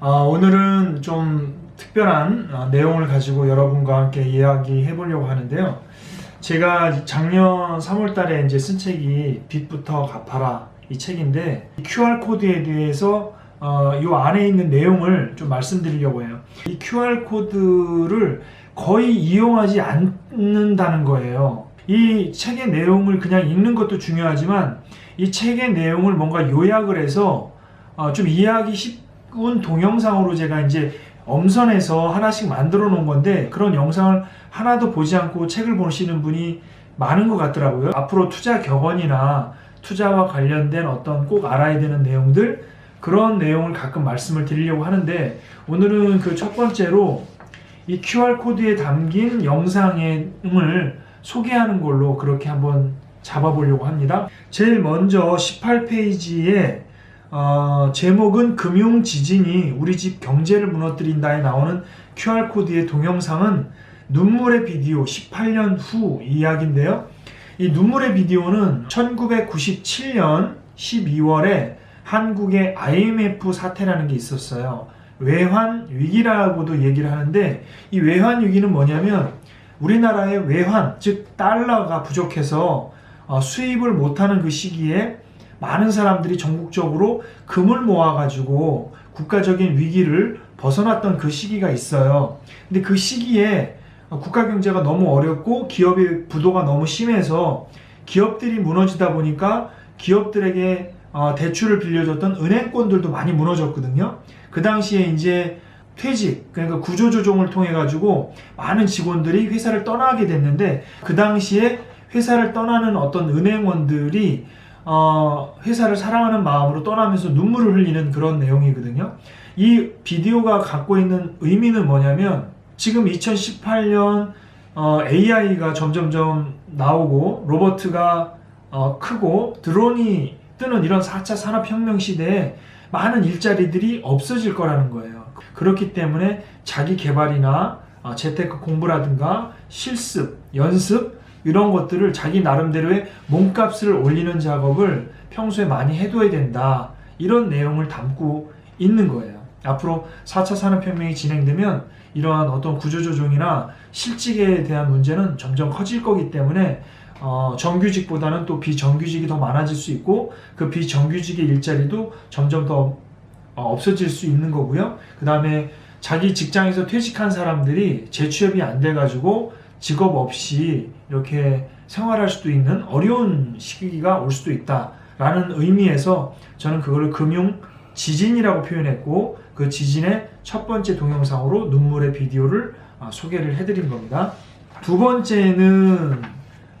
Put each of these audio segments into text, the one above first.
아, 오늘은 좀 특별한 아, 내용을 가지고 여러분과 함께 이야기해 보려고 하는데요. 제가 작년 3월 달에 이제 쓴 책이 빛부터 갚아라 이 책인데 QR 코드에 대해서 어, 이 안에 있는 내용을 좀 말씀드리려고 해요. 이 QR 코드를 거의 이용하지 않는다는 거예요. 이 책의 내용을 그냥 읽는 것도 중요하지만 이 책의 내용을 뭔가 요약을 해서 어, 좀 이해하기 쉬 운 동영상으로 제가 이제 엄선해서 하나씩 만들어 놓은 건데 그런 영상을 하나도 보지 않고 책을 보시는 분이 많은 것 같더라고요. 앞으로 투자 격언이나 투자와 관련된 어떤 꼭 알아야 되는 내용들 그런 내용을 가끔 말씀을 드리려고 하는데 오늘은 그 첫 번째로 이 QR 코드에 담긴 영상을 소개하는 걸로 그렇게 한번 잡아보려고 합니다. 제일 먼저 18페이지에 어, 제목은 금융 지진이 우리 집 경제를 무너뜨린다에 나오는 QR 코드의 동영상은 눈물의 비디오 18년 후 이야기인데요. 이 눈물의 비디오는 1997년 12월에 한국의 IMF 사태라는 게 있었어요. 외환 위기라고도 얘기를 하는데 이 외환 위기는 뭐냐면 우리나라의 외환 즉 달러가 부족해서 어, 수입을 못하는 그 시기에 많은 사람들이 전국적으로 금을 모아가지고 국가적인 위기를 벗어났던 그 시기가 있어요. 근데 그 시기에 국가 경제가 너무 어렵고 기업의 부도가 너무 심해서 기업들이 무너지다 보니까 기업들에게 어, 대출을 빌려줬던 은행권들도 많이 무너졌거든요. 그 당시에 이제 퇴직, 그러니까 구조조정을 통해 가지고 많은 직원들이 회사를 떠나게 됐는데 그 당시에 회사를 떠나는 어떤 은행원들이 어, 회사를 사랑하는 마음으로 떠나면서 눈물을 흘리는 그런 내용이거든요. 이 비디오가 갖고 있는 의미는 뭐냐면 지금 2018년 어, AI가 점점점 나오고 로버트가 어, 크고 드론이 뜨는 이런 4차 산업혁명 시대에 많은 일자리들이 없어질 거라는 거예요. 그렇기 때문에 자기 개발이나 어, 재테크 공부라든가 실습, 연습 이런 것들을 자기 나름대로의 몸값을 올리는 작업을 평소에 많이 해둬야 된다. 이런 내용을 담고 있는 거예요. 앞으로 4차 산업혁명이 진행되면 이러한 어떤 구조조정이나 실직에 대한 문제는 점점 커질 거기 때문에 어, 정규직보다는 또 비정규직이 더 많아질 수 있고 그 비정규직의 일자리도 점점 더 어, 없어질 수 있는 거고요. 그 다음에 자기 직장에서 퇴직한 사람들이 재취업이 안 돼가지고 직업 없이 이렇게 생활할 수도 있는 어려운 시기가 올 수도 있다라는 의미에서 저는 그거를 금융 지진이라고 표현했고 그 지진의 첫 번째 동영상으로 눈물의 비디오를 아, 소개를 해드린 겁니다. 두 번째는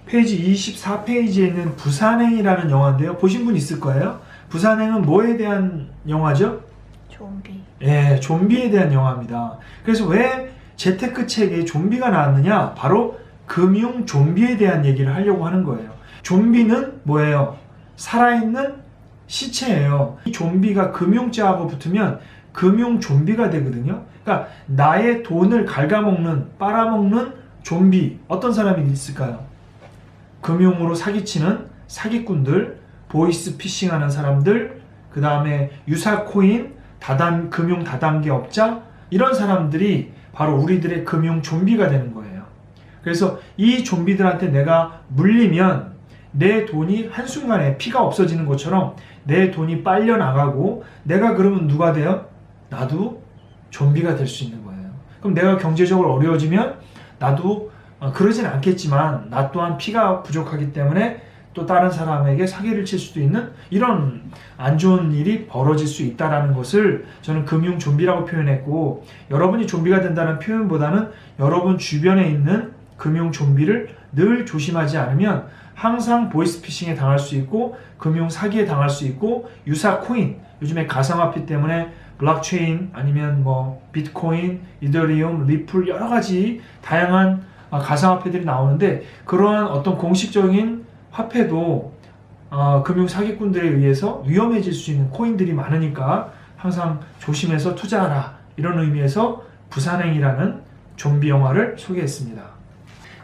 페이지 24페이지에 있는 부산행이라는 영화인데요. 보신 분 있을 거예요. 부산행은 뭐에 대한 영화죠? 좀비. 예, 좀비에 대한 영화입니다. 그래서 왜 재테크 책에 좀비가 나왔느냐? 바로 금융 좀비에 대한 얘기를 하려고 하는 거예요. 좀비는 뭐예요? 살아있는 시체예요. 이 좀비가 금융자하고 붙으면 금융 좀비가 되거든요. 그러니까 나의 돈을 갉아먹는, 빨아먹는 좀비. 어떤 사람이 있을까요? 금융으로 사기치는 사기꾼들, 보이스 피싱하는 사람들, 그 다음에 유사 코인, 다단 금융 다단계 업자 이런 사람들이 바로 우리들의 금융 좀비가 되는 거예요. 그래서 이 좀비들한테 내가 물리면 내 돈이 한순간에 피가 없어지는 것처럼 내 돈이 빨려 나가고 내가 그러면 누가 돼요? 나도 좀비가 될 수 있는 거예요. 그럼 내가 경제적으로 어려워지면 나도 어, 그러진 않겠지만 나 또한 피가 부족하기 때문에 또 다른 사람에게 사기를 칠 수도 있는 이런 안 좋은 일이 벌어질 수 있다라는 것을 저는 금융 좀비라고 표현했고 여러분이 좀비가 된다는 표현보다는 여러분 주변에 있는 금융 좀비를 늘 조심하지 않으면 항상 보이스피싱에 당할 수 있고 금융 사기에 당할 수 있고 유사 코인 요즘에 가상화폐 때문에 블록체인 아니면 뭐 비트코인, 이더리움, 리플 여러 가지 다양한 아, 가상화폐들이 나오는데 그러한 어떤 공식적인 화폐도 어, 금융 사기꾼들에 의해서 위험해질 수 있는 코인들이 많으니까 항상 조심해서 투자하라 이런 의미에서 부산행이라는 좀비 영화를 소개했습니다.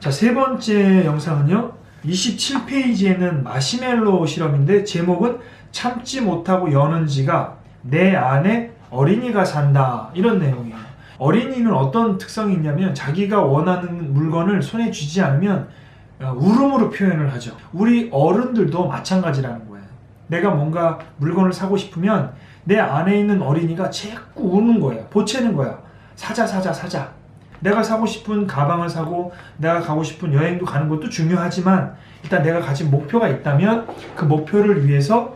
자, 세 번째 영상은요. 27페이지에는 마시멜로 실험인데 제목은 참지 못하고 여는 지가 내 안에 어린이가 산다 이런 내용이에요. 어린이는 어떤 특성이 있냐면 자기가 원하는 물건을 손에 쥐지 않으면 어, 울음으로 표현을 하죠. 우리 어른들도 마찬가지라는 거예요. 내가 뭔가 물건을 사고 싶으면 내 안에 있는 어린이가 자꾸 우는 거예요. 보채는 거야. 사자 사자 사자. 내가 사고 싶은 가방을 사고 내가 가고 싶은 여행도 가는 것도 중요하지만 일단 내가 가진 목표가 있다면 그 목표를 위해서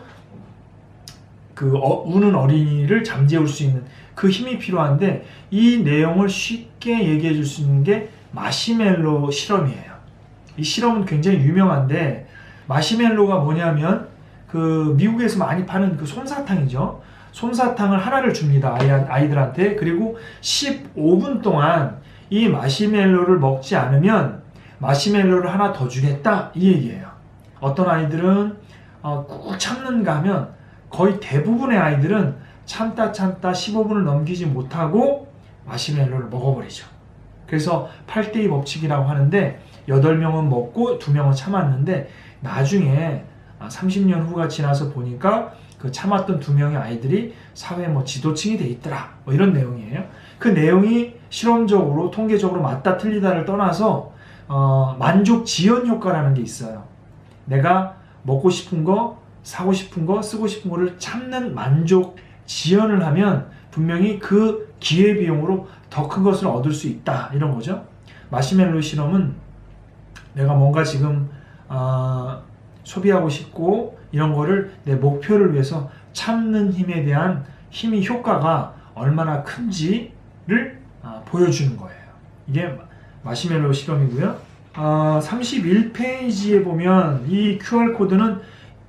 그 어- 우는 어린이를 잠재울 수 있는 그 힘이 필요한데 이 내용을 쉽게 얘기해 줄 수 있는 게 마시멜로 실험이에요. 이 실험은 굉장히 유명한데 마시멜로가 뭐냐면 그 미국에서 많이 파는 그 솜사탕이죠. 솜사탕을 하나를 줍니다. 아이, 아이들한테. 그리고 15분 동안 이 마시멜로를 먹지 않으면 마시멜로를 하나 더 주겠다. 이 얘기예요. 어떤 아이들은 어, 꾹 참는가 하면 거의 대부분의 아이들은 참다 참다 15분을 넘기지 못하고 마시멜로를 먹어버리죠. 그래서 8대2 법칙이라고 하는데 8명은 먹고 2명은 참았는데 나중에 30년 후가 지나서 보니까 그 참았던 두 명의 아이들이 사회 뭐 지도층이 돼 있더라. 뭐 이런 내용이에요. 그 내용이 실험적으로 통계적으로 맞다 틀리다를 떠나서 어, 만족 지연 효과라는 게 있어요. 내가 먹고 싶은 거, 사고 싶은 거, 쓰고 싶은 거를 참는 만족 지연을 하면 분명히 그 기회 비용으로 더 큰 것을 얻을 수 있다 이런 거죠. 마시멜로 실험은 내가 뭔가 지금 아, 소비하고 싶고 이런 거를 내 목표를 위해서 참는 힘에 대한 힘이 효과가 얼마나 큰지를 아, 보여주는 거예요. 이게 마시멜로 실험이고요. 아, 31페이지에 보면 이 QR 코드는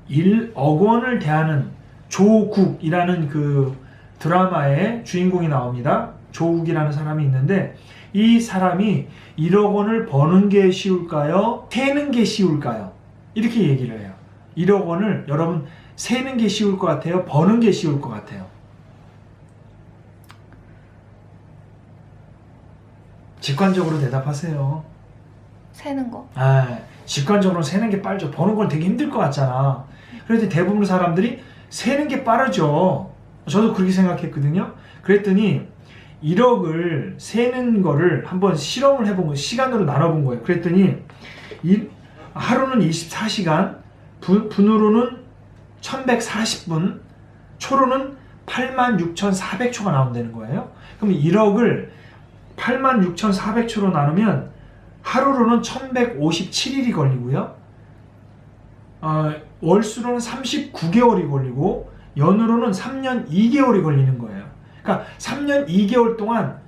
1억 원을 대하는 조국이라는 그 드라마의 주인공이 나옵니다. 조국이라는 사람이 있는데 이 사람이 1억 원을 버는 게 쉬울까요? 세는 게 쉬울까요? 이렇게 얘기를 해요. 1억 원을 여러분 세는 게 쉬울 것 같아요? 버는 게 쉬울 것 같아요? 직관적으로 대답하세요. 세는 거. 아, 직관적으로 세는 게 빠르죠. 버는 건 되게 힘들 것 같잖아. 그런데 대부분 사람들이 세는 게 빠르죠. 저도 그렇게 생각했거든요. 그랬더니 1억을 세는 거를 한번 실험을 해본 거예요. 시간으로 나눠본 거예요. 그랬더니 이, 하루는 24시간, 분, 분으로는 1140분, 초로는 86,400초가 나온다는 거예요. 그럼 1억을 86,400초로 나누면 하루로는 1157일이 걸리고요. 어, 월수로는 39개월이 걸리고 연으로는 3년 2개월이 걸리는 거예요. 그러니까 3년 2개월 동안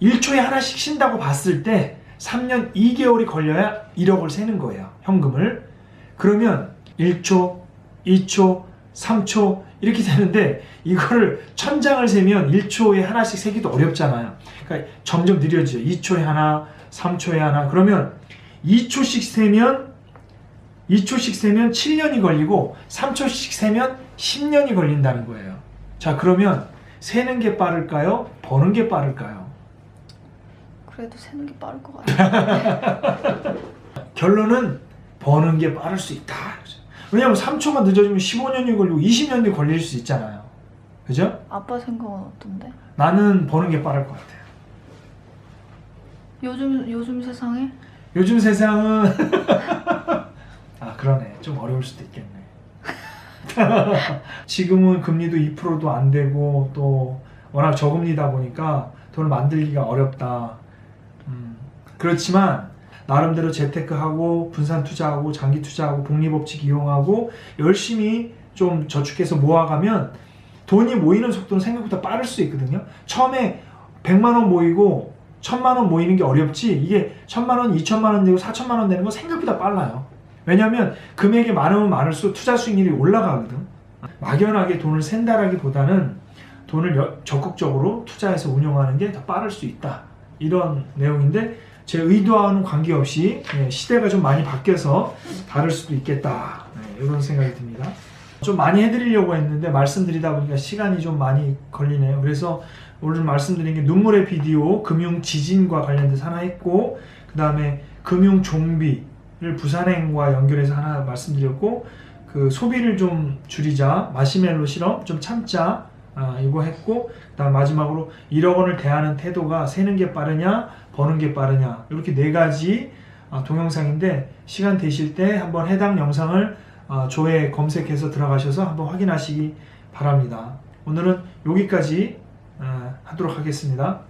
1초에 하나씩 쉰다고 봤을 때 3년 2개월이 걸려야 1억을 세는 거예요. 현금을. 그러면 1초, 2초, 3초 이렇게 되는데 이거를 천장을 세면 1초에 하나씩 세기도 어렵잖아요. 그러니까 점점 느려지죠. 2초에 하나, 3초에 하나. 그러면 2초씩 세면 2초씩 세면 7년이 걸리고 3초씩 세면 10년이 걸린다는 거예요. 자, 그러면 세는 게 빠를까요? 버는 게 빠를까요? 그래도 세는 게 빠를 것 같아. 결론은 버는 게 빠를 수 있다. 그죠? 왜냐하면 3초가 늦어지면 15년이 걸리고 20년이 걸릴 수 있잖아요. 그죠? 아빠 생각은 어떤데? 나는 버는 게 빠를 것 같아요. 요즘 요즘 세상에 요즘 세상은 아 그러네 좀 어려울 수도 있겠네 지금은 금리도 2%도 안 되고 또 워낙 저금리다 보니까 돈을 만들기가 어렵다 음, 그렇지만 나름대로 재테크하고 분산 투자하고 장기 투자하고 복리 법칙 이용하고 열심히 좀 저축해서 모아가면 돈이 모이는 속도는 생각보다 빠를 수 있거든요 처음에 100만 원 모이고 천만 원 모이는 게 어렵지 이게 천만 원, 이천만 원 되고 사천만 원 되는 건 생각보다 빨라요. 왜냐하면 금액이 많으면 많을수록 투자 수익률이 올라가거든. 막연하게 돈을 센다라기보다는 돈을 여- 적극적으로 투자해서 운용하는 게 더 빠를 수 있다. 이런 내용인데 제 의도와는 관계없이 예, 시대가 좀 많이 바뀌어서 다를 수도 있겠다. 네, 이런 생각이 듭니다. 좀 많이 해드리려고 했는데 말씀드리다 보니까 시간이 좀 많이 걸리네요. 그래서 오늘 말씀드린 게 눈물의 비디오 금융 지진과 관련돼서 하나 했고 그 다음에 금융 좀비를 부산행과 연결해서 하나 말씀드렸고 그 소비를 좀 줄이자 마시멜로 실험 좀 참자 아, 이거 했고 그다음 마지막으로 1억 원을 대하는 태도가 세는 게 빠르냐 버는 게 빠르냐 이렇게 네 가지 아, 동영상인데 시간 되실 때 한번 해당 영상을 아, 조회 검색해서 들어가셔서 한번 확인하시기 바랍니다. 오늘은 여기까지 아, 하도록 하겠습니다.